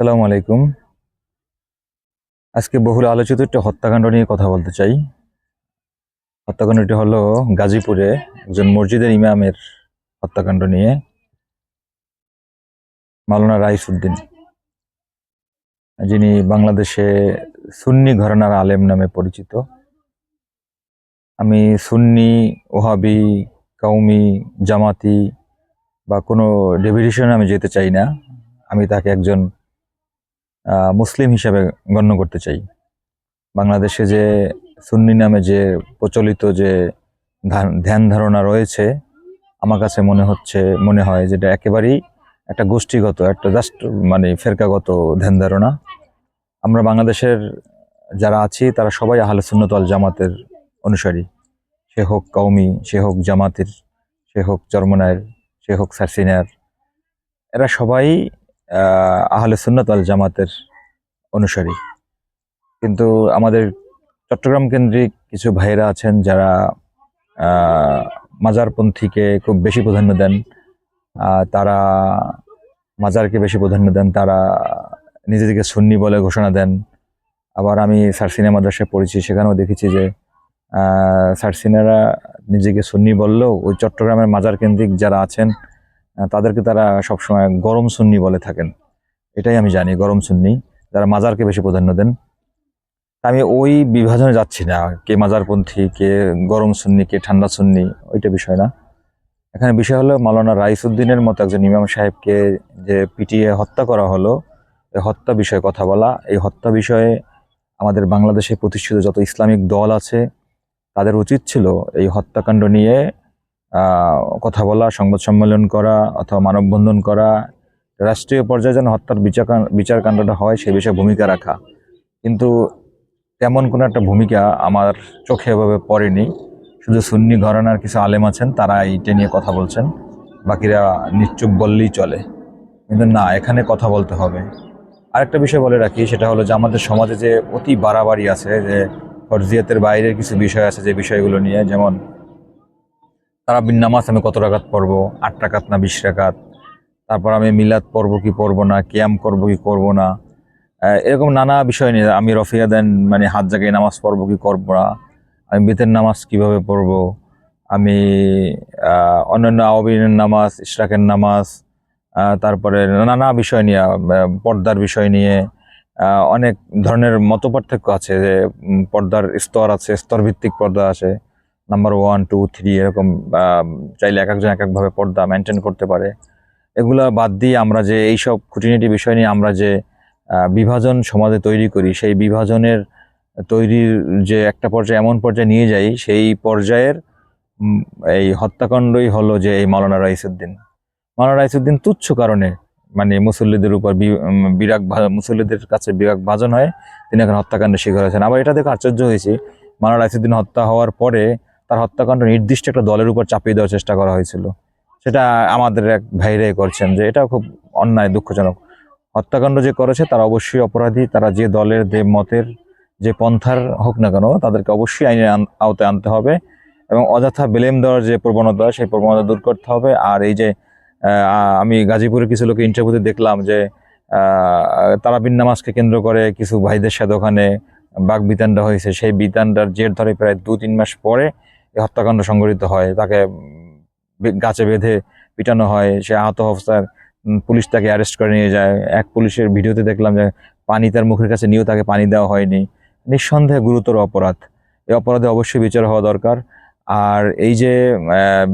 সালামু আলাইকুম। আজকে বহুল আলোচিত একটা হত্যাকাণ্ড নিয়ে কথা বলতে চাই। হত্যাকাণ্ডটি হলো গাজীপুরে একজন মসজিদের ইমামের হত্যাকাণ্ড নিয়ে। মাওলানা রাইসুদ্দিন, যিনি বাংলাদেশে সুন্নি ঘরানার আলেম নামে পরিচিত। আমি সুন্নি, ওহাবি, কাউমি, জামাতি বা কোনো ডেভিডেশনে আমি যেতে চাই না। আমি তাকে একজন মুসলিম হিসাবে গণ্য করতে চাই। বাংলাদেশে যে সুন্নি নামে যে প্রচলিত যে ধ্যান ধারণা রয়েছে, আমার কাছে মনে হচ্ছে, মনে হয় যেটা একেবারেই একটা গোষ্ঠীগত, একটা জাস্ট মানে ফেরকাগত ধ্যান ধারণা। আমরা বাংলাদেশের যারা আছি, তারা সবাই আহলে সুন্নত আল জামাতের অনুসারী। সে হোক কওমি, সে হোক জামাতের, সে হোক চরমনায়ের, সে হোক সারসিনার, এরা সবাই আহলে সুন্নত আল জামাতের অনুসারী। কিন্তু আমাদের চট্টগ্রাম কেন্দ্রিক কিছু ভাইরা আছেন যারা মাজারপন্থীকে খুব বেশি প্রাধান্য দেন। তারা মাজারকে বেশি প্রাধান্য দেন, তারা নিজেদেরকে সুন্নি বলে ঘোষণা দেন। আবার আমি সারসিনা মাদ্রাসায় পড়েছি, সেখানেও দেখেছি যে সারসিনারা নিজেকে সুন্নি বললেও ওই চট্টগ্রামের মাজার কেন্দ্রিক যারা আছেন তাদেরকে তারা সবসময় গরম সুন্নি বলে থাকেন। এটাই আমি জানি, গরম সুন্নি। যারা মাজারকে বেশি প্রাধান্য দেন। আমি ওই বিভাজনে যাচ্ছি না, কে মাজারপন্থী, কে গরম সুন্নি, কে ঠান্ডা সুন্নি, ওইটা বিষয় না। এখানে বিষয় হলো, মাওলানা রাইসুদ্দিনের মতো একজন ইমাম সাহেবকে যে পিটিয়ে হত্যা করা হলো, এই হত্যা বিষয়ে কথা বলা, এই হত্যা বিষয়ে আমাদের বাংলাদেশে প্রতিষ্ঠিত যত ইসলামিক দল আছে, তাদের উচিত ছিল এই হত্যাকাণ্ড নিয়ে কথা বলা, সংবাদ সম্মেলন করা অথবা মানববন্ধন করা, রাষ্ট্রীয় পর্যায়ে যেন হত্যার বিচার বিচার কাণ্ডটা হয়, সে বিষয়ে ভূমিকা রাখা। কিন্তু তেমন কোনো একটা ভূমিকা আমার চোখে এভাবে পড়েনি। শুধু সুন্নি ঘরানার কিছু আলেম আছেন তারা এইটা নিয়ে কথা বলছেন। বাকিরা নিশ্চুপ বললেই চলে। কিন্তু না, এখানে কথা বলতে হবে। আরেকটা বিষয় বলে রাখি, সেটা হলো যে আমাদের সমাজে যে অতি বাড়াবাড়ি আছে, যে ফরজিয়াতের বাইরের কিছু বিষয় আছে, যে বিষয়গুলো নিয়ে, যেমন তারা বিন নামাজ আমি কত রাকাত পড়ব? আট রাকাত না বিশ রাকাত? তারপর আমি মিলাদ পড়ব কি পড়ব না? কিয়াম করব কি করব না? এরকম নানা বিষয় নিয়ে আমি রফিয়া দেন মানে হাত জায়গায় নামাজ পড়ব কি করব না? আমি বেতের নামাজ কীভাবে পড়ব? আমি অন্যান্য আওয়াবিনের নামাজ, ইশরাকের নামাজ তারপরে নানা বিষয় নিয়ে পর্দার বিষয় নিয়ে অনেক ধরনের মত পার্থক্য আছে যে পর্দার স্তর আছে, স্তরভিত্তিক পর্দা আছে নাম্বার ওয়ান টু থ্রি এরকম চাইলে এক একজন এক একভাবে পর্দা মেনটেন করতে পারে। এগুলা বাদ দিয়ে আমরা যে এইসব খুঁটিনাটি বিষয় নিয়ে আমরা যে বিভাজন সমাজে তৈরি করি, সেই বিভাজনের তৈরির যে একটা পর্যায়ে, এমন পর্যায়ে নিয়ে যাই, সেই পর্যায়ের এই হত্যাকাণ্ডই হলো যে এই মাওলানা রাইসুদ্দিন। মাওলানা রাইসুদ্দিন তুচ্ছ কারণে মানে মুসল্লিদের উপর বিরাগ মুসল্লিদের কাছে বিরাগ ভাজন হয়, তিনি এখন হত্যাকাণ্ডের শিকার হয়েছেন। আবার এটা দেখে আশ্চর্য হয়েছি, মাওলানা রাইসুদ্দিন হত্যা হওয়ার পরে তার হত্যাকাণ্ড নির্দিষ্ট একটা দলের উপর চাপিয়ে দেওয়ার চেষ্টা করা হয়েছিল। সেটা আমাদের এক ভাইরাই করছেন যে এটা খুব অন্যায়, দুঃখজনক। হত্যাকাণ্ড যে করেছে তারা অবশ্যই অপরাধী, তারা যে দলের, যে মতের, যে পন্থার হোক না কেন, তাদেরকে অবশ্যই আইনের আওতায় আনতে হবে এবং অযথা বেলেম দেওয়ার যে প্রবণতা, সেই প্রবণতা দূর করতে হবে। আর এই যে আমি গাজীপুরে কিছু লোকের ইন্টারভিউতে দেখলাম যে তারাবিন নামাজকে কেন্দ্র করে কিছু ভাইদের সাথে ওখানে বাঘ বিতানটা হয়েছে। সেই বিতানটার জের ধরে প্রায় দু তিন মাস পরে হত্যাকাণ্ড সংঘটিত হয়, তাকে গাছে বেঁধে পিটানো হয়, সে আহত অবস্থায় পুলিশ তাকে অ্যারেস্ট করে নিয়ে যায়। এক পুলিশের ভিডিওতে দেখলাম যে পানি তার মুখের কাছে নিয়েও তাকে পানি দেওয়া হয়নি। নিঃসন্দেহে গুরুতর অপরাধ। এই অপরাধে অবশ্যই বিচার হওয়া দরকার। আর এই যে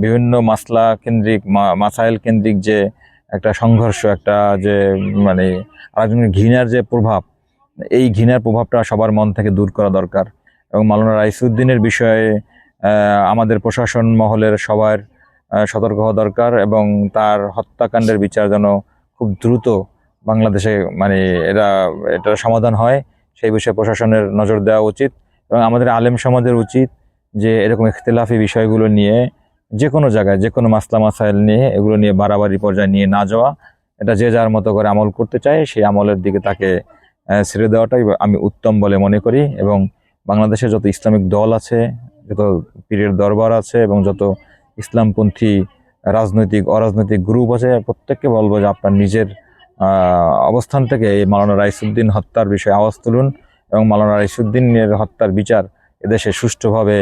বিভিন্ন মাসলা কেন্দ্রিক মাসাইল কেন্দ্রিক যে একটা সংঘর্ষ, একটা যে মানে আরেকজনের ঘৃণার যে প্রভাব, এই ঘৃণার প্রভাবটা সবার মন থেকে দূর করা দরকার। এবং মাওলানা রাইসুদ্দিনের বিষয়ে আমাদের প্রশাসন মহলের সবার সতর্ক হওয়া দরকার এবং তার হত্যাকাণ্ডের বিচার যেন খুব দ্রুত বাংলাদেশে মানে এরা, এটার সমাধান হয়, সেই বিষয়ে প্রশাসনের নজর দেওয়া উচিত এবং আমাদের আলেম সমাজের উচিত যে এরকম ইখতিলাফি বিষয়গুলো নিয়ে যে কোনো জায়গায় যে কোনো মাসলা মাসাইল নিয়ে এগুলো নিয়ে বাড়াবাড়ি পর্যায়ে নিয়ে না যাওয়া, এটা যে যার মতো করে আমল করতে চায়, সেই আমলের দিকে তাকে ছেড়ে দেওয়াটাই আমি উত্তম বলে মনে করি এবং বাংলাদেশে যত ইসলামিক দল আছে যত পীরের দরবার আছে এবং যত ইসলামপন্থী রাজনৈতিক অরাজনৈতিক গ্রুপ আছে প্রত্যেককে বলব যে আপনার নিজের অবস্থান থেকে এই মালানা রাইসুদ্দিন হত্যার বিষয়ে আওয়াজ তুলুন এবং মালানা রাইসুদ্দিনের হত্যার বিচার এদেশে সুষ্ঠুভাবে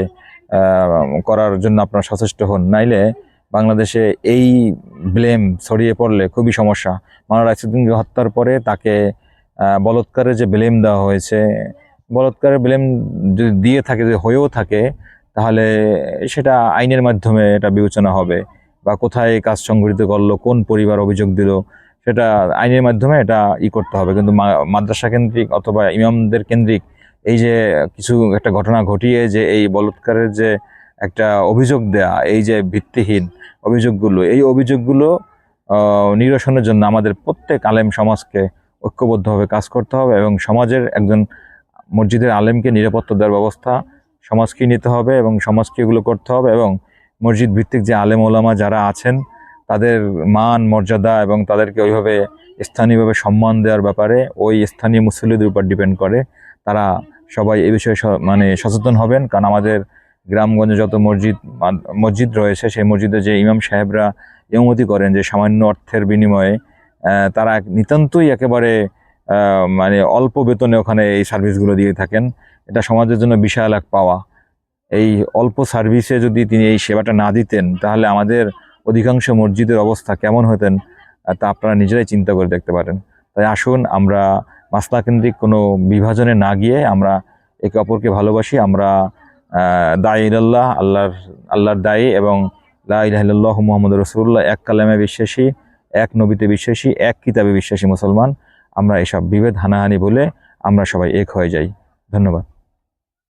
করার জন্য আপনারা সচেষ্ট হন। নাইলে বাংলাদেশে এই ব্লেম ছড়িয়ে পড়লে খুবই সমস্যা। মালানা রাইসুদ্দিনকে হত্যার পরে তাকে আহ, বলৎকারের যে ব্লেম দেওয়া হয়েছে বলৎকারের ব্লেম যদি দিয়ে থাকে, যদি হয়েও থাকে, তাহলে সেটা আইনের মাধ্যমে এটা বিবেচনা হবে বা কোথায় কাজ সংঘটিত করল, কোন পরিবার অভিযোগ দিল, সেটা আইনের মাধ্যমে এটা ই করতে হবে। কিন্তু মাদ্রাসা কেন্দ্রিক অথবা ইমামদের কেন্দ্রিক এই যে কিছু একটা ঘটনা ঘটিয়ে যে এই বলৎকারের যে একটা অভিযোগ দেয়া, এই যে ভিত্তিহীন অভিযোগগুলো, এই অভিযোগগুলো নিরসনের জন্য আমাদের প্রত্যেক আলেম সমাজকে ঐক্যবদ্ধভাবে কাজ করতে হবে এবং সমাজের একজন মসজিদের আলেমকে নিরাপত্তা দেওয়ার ব্যবস্থা সমাজকে নিতে হবে এবং সমাজকে এগুলো করতে হবে এবং মসজিদ ভিত্তিক যে আলেম ওলামা যারা আছেন, তাদের মান, মর্যাদা এবং তাদেরকে ওইভাবে স্থানীয়ভাবে সম্মান দেওয়ার ব্যাপারে ওই স্থানীয় মুসল্লিদের উপর ডিপেন্ড করে। তারা সবাই এই বিষয়ে মানে সচেতন হবেন কারণ আমাদের গ্রামগঞ্জে যত মসজিদ মসজিদ রয়েছে, সেই মসজিদে যে ইমাম সাহেবরা ইমামতি করেন যে সামান্য অর্থের বিনিময়ে তারা নিতান্তই একেবারে মানে অল্প বেতনে ওখানে এই সার্ভিসগুলো দিয়ে থাকেন। এটা সমাজের জন্য বিশাল এক পাওয়া। এই অল্প সার্ভিসে যদি তিনি এই সেবাটা না দিতেন, তাহলে আমাদের অধিকাংশ মসজিদের অবস্থা কেমন হতেন তা আপনারা নিজেরাই চিন্তা করে দেখতে পারেন। তাই আসুন, আমরা মাসলা কেন্দ্রিক কোনো বিভাজনে না গিয়ে আমরা একে অপরকে ভালোবাসি, আমরা দায়ী আল্লাহ আল্লাহর আল্লাহর দায়ী এবং লাহ মোহাম্মদ রসুল্লাহ এক কালামে বিশ্বাসী, এক নবীতে বিশ্বাসী, এক কিতাবে বিশ্বাসী মুসলমান। আমরা এসব বিভেদ হানাহানি বলে আমরা সবাই এক হয়ে যাই। ধন্যবাদ।